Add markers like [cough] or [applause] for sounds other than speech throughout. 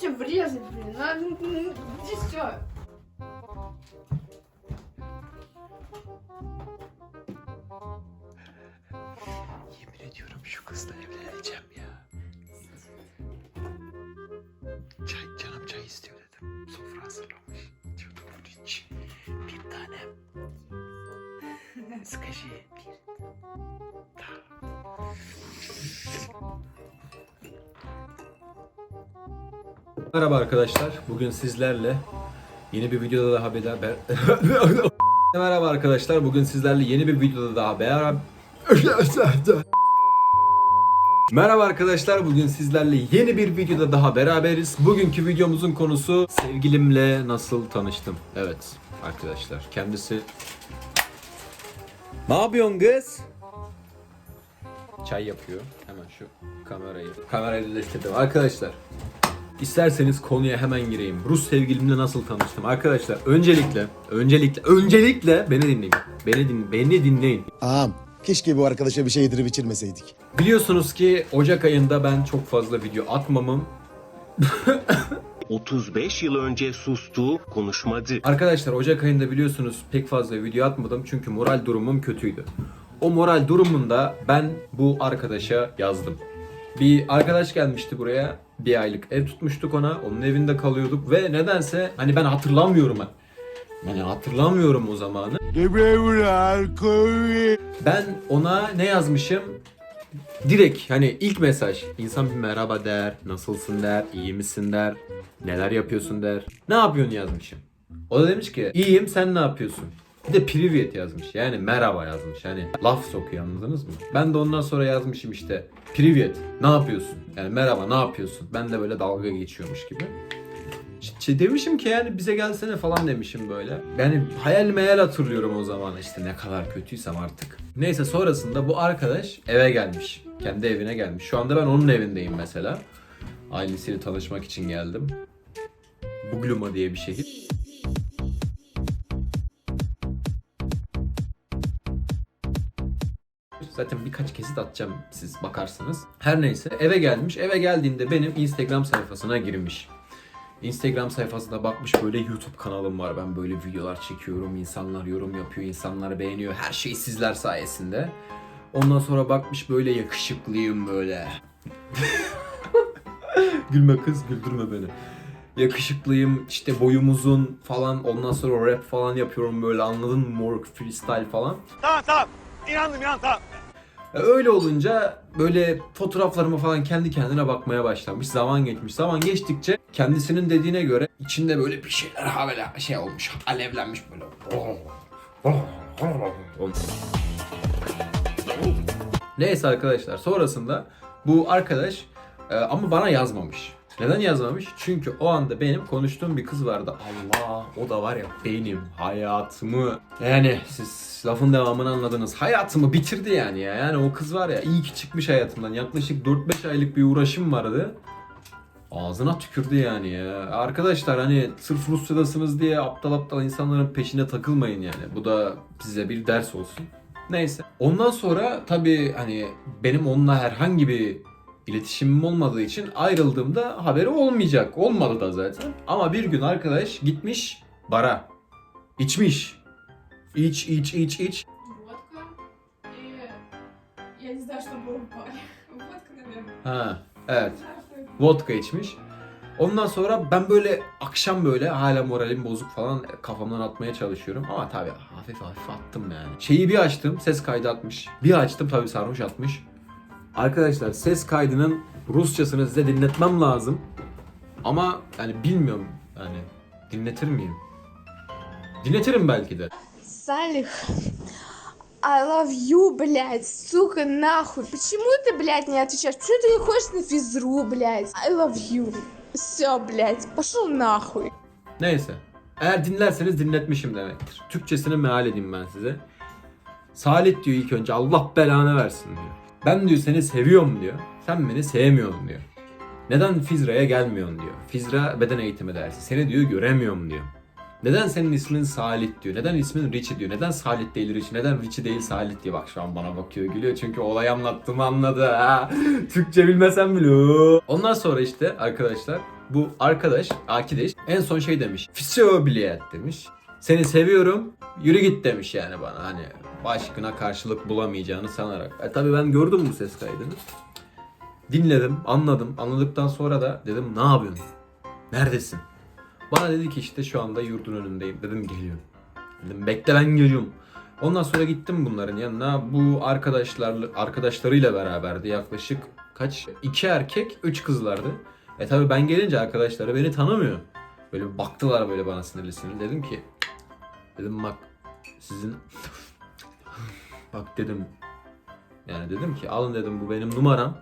тебе врезать, блин. А, ну, ну, иди все. Yemin ediyorum şu kızla evleneceğim ya. Çay, canım çay istiyor dedim. Sofra hazırlamış. Diyordu bunun için. Bir tane. Скажи. Merhaba arkadaşlar. Bugün sizlerle yeni bir videoda daha beraber... [laughs] Merhaba arkadaşlar. Bugün sizlerle yeni bir videoda daha beraber... [laughs] Merhaba arkadaşlar. Bugün sizlerle yeni bir videoda daha beraberiz. Bugünkü videomuzun konusu sevgilimle nasıl tanıştım. Evet arkadaşlar. Kendisi... Ne yapıyorsun kız? Çay yapıyor. Hemen şu kamerayı. Kamerayı birleştirdim. Arkadaşlar İsterseniz konuya hemen gireyim. Rus sevgilimle nasıl tanıştım? Arkadaşlar öncelikle, öncelikle, öncelikle beni dinleyin. Beni din, beni dinleyin. Ağam keşke bu arkadaşa bir şey yedirip içirmeseydik. Biliyorsunuz ki Ocak ayında ben çok fazla video atmamım. 35 [laughs] yıl önce sustu, konuşmadı. Arkadaşlar Ocak ayında biliyorsunuz pek fazla video atmadım çünkü moral durumum kötüydü. O moral durumunda ben bu arkadaşa yazdım. Bir arkadaş gelmişti buraya. Bir aylık ev tutmuştuk ona. Onun evinde kalıyorduk ve nedense hani ben hatırlamıyorum ben. Yani hatırlamıyorum o zamanı. Ben ona ne yazmışım? Direkt hani ilk mesaj. İnsan bir merhaba der, nasılsın der, iyi misin der, neler yapıyorsun der. Ne yapıyorsun yazmışım. O da demiş ki iyiyim sen ne yapıyorsun? Bir de privet yazmış yani merhaba yazmış yani laf sokuyor anladınız mı? Ben de ondan sonra yazmışım işte privet ne yapıyorsun? Yani merhaba ne yapıyorsun? Ben de böyle dalga geçiyormuş gibi. Ç- demişim ki yani bize gelsene falan demişim böyle. Yani hayal meyal hatırlıyorum o zaman işte ne kadar kötüysem artık. Neyse sonrasında bu arkadaş eve gelmiş. Kendi evine gelmiş. Şu anda ben onun evindeyim mesela. Ailesiyle tanışmak için geldim. Bugluma diye bir şehir. Zaten birkaç kesit atacağım siz bakarsınız. Her neyse eve gelmiş. Eve geldiğinde benim Instagram sayfasına girmiş. Instagram sayfasına bakmış böyle YouTube kanalım var. Ben böyle videolar çekiyorum. insanlar yorum yapıyor. insanlar beğeniyor. Her şey sizler sayesinde. Ondan sonra bakmış böyle yakışıklıyım böyle. [laughs] Gülme kız güldürme beni. Yakışıklıyım işte boyum uzun falan ondan sonra rap falan yapıyorum böyle anladın mı morg freestyle falan. E, Öyle olunca böyle fotoğraflarıma falan kendi kendine bakmaya başlamış. Zaman geçmiş. Zaman geçtikçe kendisinin dediğine göre içinde böyle bir şeyler ha böyle şey olmuş. Alevlenmiş böyle. Neyse arkadaşlar sonrasında bu arkadaş e, ama bana yazmamış. Neden yazmamış? Çünkü o anda benim konuştuğum bir kız vardı. Allah o da var ya benim hayatımı yani siz lafın devamını anladınız. Hayatımı bitirdi yani ya. Yani o kız var ya iyi ki çıkmış hayatımdan. Yaklaşık 4-5 aylık bir uğraşım vardı. Ağzına tükürdü yani ya. Arkadaşlar hani sırf Rusya'dasınız diye aptal aptal insanların peşine takılmayın yani. Bu da size bir ders olsun. Neyse. Ondan sonra tabii hani benim onunla herhangi bir iletişimim olmadığı için ayrıldığımda haberi olmayacak. Olmadı da zaten. Ama bir gün arkadaş gitmiş bara. İçmiş. İç iç iç iç. [laughs] Ha, evet. Vodka içmiş. Ondan sonra ben böyle akşam böyle hala moralim bozuk falan kafamdan atmaya çalışıyorum. Ama tabii hafif hafif attım yani. Şeyi bir açtım ses kaydı atmış. Bir açtım tabii sarhoş atmış. Arkadaşlar ses kaydının Rusçasını size dinletmem lazım. Ama yani bilmiyorum yani dinletir miyim? Dinletirim belki de. Салих, I love you, блядь, сука, нахуй. Почему ты, блядь, не отвечаешь? Почему ты не ходишь на физру, блядь? I love you. Все, блядь, пошел нахуй. Neyse. Eğer dinlerseniz dinletmişim demektir. Türkçesini meal edeyim ben size. Salih diyor ilk önce Allah belanı versin diyor. Ben diyor seni seviyorum diyor. Sen beni sevmiyorsun diyor. Neden Fizra'ya gelmiyorsun diyor. Fizra beden eğitimi dersi. Seni diyor göremiyorum diyor. Neden senin ismin Salih diyor. Neden ismin Richie diyor. Neden Salih değil Richie. Neden Richie değil Salih diye. Bak şu an bana bakıyor gülüyor. Çünkü olay anlattığımı anladı. Ha. Türkçe bilmesem bile. Ondan sonra işte arkadaşlar bu arkadaş, Akideş en son şey demiş. Fisyo bilet demiş. Seni seviyorum. Yürü git demiş yani bana. Hani aşkına karşılık bulamayacağını sanarak. E tabii ben gördüm bu ses kaydını. Dinledim, anladım. Anladıktan sonra da dedim ne yapıyorsun? Neredesin? Bana dedi ki işte şu anda yurdun önündeyim. Dedim geliyorum. Dedim bekle ben geliyorum. Ondan sonra gittim bunların yanına. Bu arkadaşlarla arkadaşlarıyla beraberdi. Yaklaşık kaç? İki erkek, üç kızlardı. E tabi ben gelince arkadaşları beni tanımıyor. Böyle baktılar böyle bana sinirli sinirli. Dedim ki dedim bak sizin bak dedim yani dedim ki alın dedim bu benim numaram.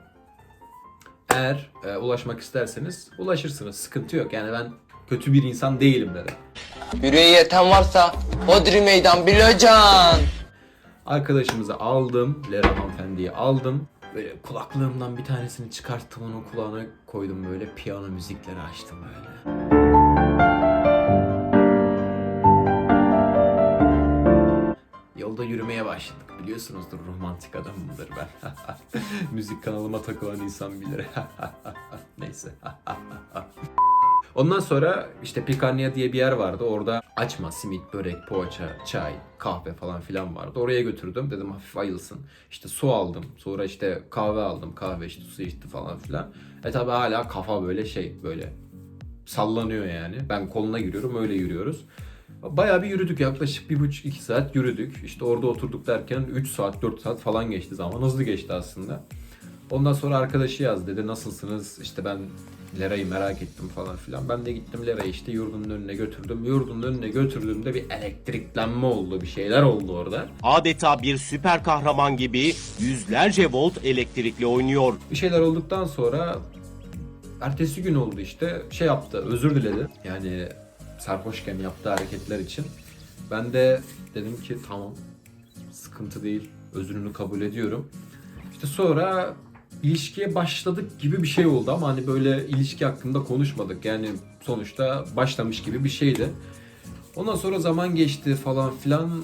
Eğer e, ulaşmak isterseniz ulaşırsınız. Sıkıntı yok. Yani ben kötü bir insan değilim dedim. Yüreği yeten varsa Hodri meydan bileceksin. Arkadaşımızı aldım. Lera hanımefendiyi aldım. Böyle kulaklığımdan bir tanesini çıkarttım onun kulağına koydum böyle piyano müzikleri açtım böyle. Yolda yürümeye başladık. Biliyorsunuzdur romantik adamımdır ben. [laughs] Müzik kanalıma takılan insan bilir. [laughs] Neyse. [laughs] Ondan sonra işte Picanha diye bir yer vardı. Orada açma, simit, börek, poğaça, çay, kahve falan filan vardı. Oraya götürdüm. Dedim hafif ayılsın. İşte su aldım. Sonra işte kahve aldım. Kahve içti, su içti falan filan. E tabi hala kafa böyle şey böyle sallanıyor yani. Ben koluna giriyorum öyle yürüyoruz. Bayağı bir yürüdük yaklaşık bir buçuk iki saat yürüdük. İşte orada oturduk derken 3 saat 4 saat falan geçti zaman. Hızlı geçti aslında. Ondan sonra arkadaşı yaz dedi nasılsınız işte ben Lera'yı merak ettim falan filan. Ben de gittim Lera'yı işte yurdunun önüne götürdüm. Yurdunun önüne götürdüğümde bir elektriklenme oldu bir şeyler oldu orada. Adeta bir süper kahraman gibi yüzlerce volt elektrikle oynuyor. Bir şeyler olduktan sonra ertesi gün oldu işte şey yaptı özür diledi. Yani sarhoşken yaptığı hareketler için. Ben de dedim ki tamam sıkıntı değil özrünü kabul ediyorum. İşte sonra ilişkiye başladık gibi bir şey oldu ama hani böyle ilişki hakkında konuşmadık. Yani sonuçta başlamış gibi bir şeydi. Ondan sonra zaman geçti falan filan.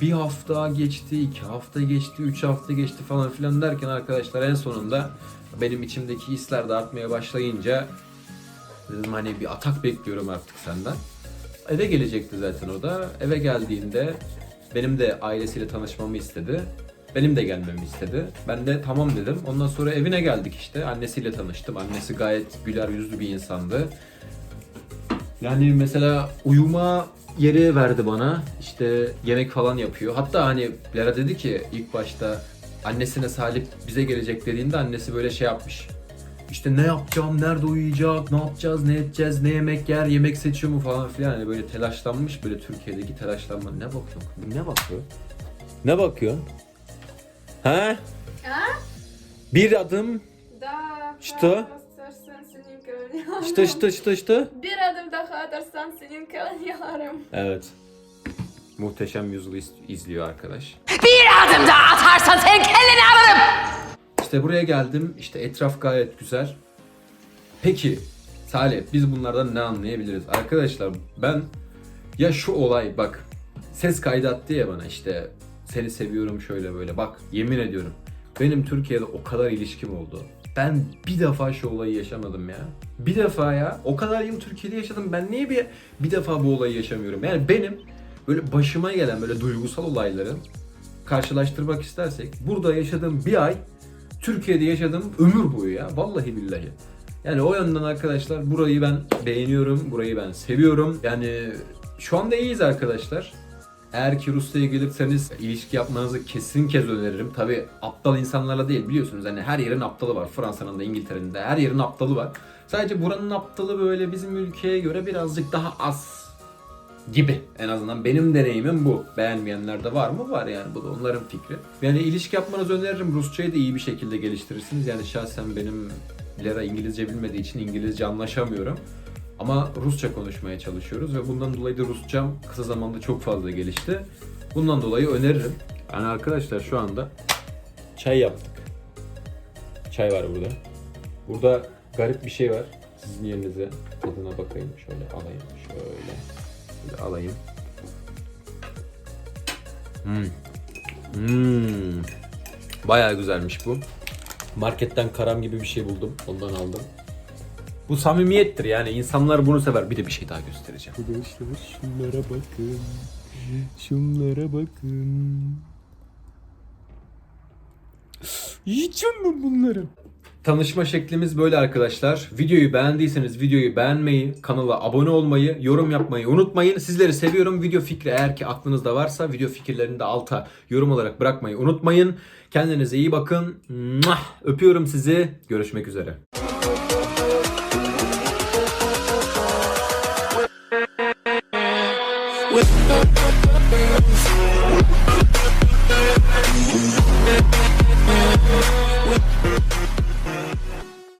Bir hafta geçti, iki hafta geçti, üç hafta geçti falan filan derken arkadaşlar en sonunda benim içimdeki hisler de artmaya başlayınca dedim hani bir atak bekliyorum artık senden. Eve gelecekti zaten o da. Eve geldiğinde benim de ailesiyle tanışmamı istedi. Benim de gelmemi istedi. Ben de tamam dedim. Ondan sonra evine geldik işte. Annesiyle tanıştım. Annesi gayet güler yüzlü bir insandı. Yani mesela uyuma yeri verdi bana. İşte yemek falan yapıyor. Hatta hani Lara dedi ki ilk başta annesine Salih bize gelecek dediğinde annesi böyle şey yapmış. İşte ne yapacağım, nerede uyuyacak, ne yapacağız, ne edeceğiz, ne yemek yer, yemek seçiyor mu falan filan. Yani böyle telaşlanmış böyle Türkiye'deki telaşlanma. Ne bakıyor? Ne bakıyor? Ne bakıyor? Ha? Ha? Bir adım daha İşte. atarsan senin kalan İşte işte işte işte. Bir adım daha atarsan senin kalan yarım. Evet. Muhteşem yüzyılı izliyor arkadaş. Bir adım daha atarsan senin kelleni alırım. İşte buraya geldim. İşte etraf gayet güzel. Peki Salih biz bunlardan ne anlayabiliriz? Arkadaşlar ben ya şu olay bak ses kaydı attı ya bana işte seni seviyorum şöyle böyle bak yemin ediyorum benim Türkiye'de o kadar ilişkim oldu. Ben bir defa şu olayı yaşamadım ya. Bir defa ya. O kadar yıl Türkiye'de yaşadım. Ben niye bir bir defa bu olayı yaşamıyorum? Yani benim böyle başıma gelen böyle duygusal olayları karşılaştırmak istersek burada yaşadığım bir ay Türkiye'de yaşadığım ömür boyu ya. Vallahi billahi. Yani o yönden arkadaşlar burayı ben beğeniyorum. Burayı ben seviyorum. Yani şu anda iyiyiz arkadaşlar. Eğer ki Rusya'ya gelirseniz ilişki yapmanızı kesin kez öneririm. Tabi aptal insanlarla değil biliyorsunuz. Hani her yerin aptalı var. Fransa'nın da İngiltere'nin de her yerin aptalı var. Sadece buranın aptalı böyle bizim ülkeye göre birazcık daha az gibi. En azından benim deneyimim bu. Beğenmeyenler de var mı? Var yani. Bu da onların fikri. Yani ilişki yapmanızı öneririm. Rusçayı da iyi bir şekilde geliştirirsiniz. Yani şahsen benim Lera İngilizce bilmediği için İngilizce anlaşamıyorum. Ama Rusça konuşmaya çalışıyoruz ve bundan dolayı da Rusçam kısa zamanda çok fazla gelişti. Bundan dolayı öneririm. Yani arkadaşlar şu anda çay yaptık. Çay var burada. Burada garip bir şey var. Sizin yerinize tadına bakayım. Şöyle alayım. Şöyle. Şöyle alayım. Hmm. Hmm. Bayağı güzelmiş bu. Marketten karam gibi bir şey buldum. Ondan aldım. Bu samimiyettir yani insanlar bunu sever. Bir de bir şey daha göstereceğim. Arkadaşlar şunlara bakın. Şunlara bakın. Yiyeceğim mi bunları? Tanışma şeklimiz böyle arkadaşlar. Videoyu beğendiyseniz videoyu beğenmeyi, kanala abone olmayı, yorum yapmayı unutmayın. Sizleri seviyorum. Video fikri eğer ki aklınızda varsa video fikirlerini de alta yorum olarak bırakmayı unutmayın. Kendinize iyi bakın. Öpüyorum sizi. Görüşmek üzere. We'll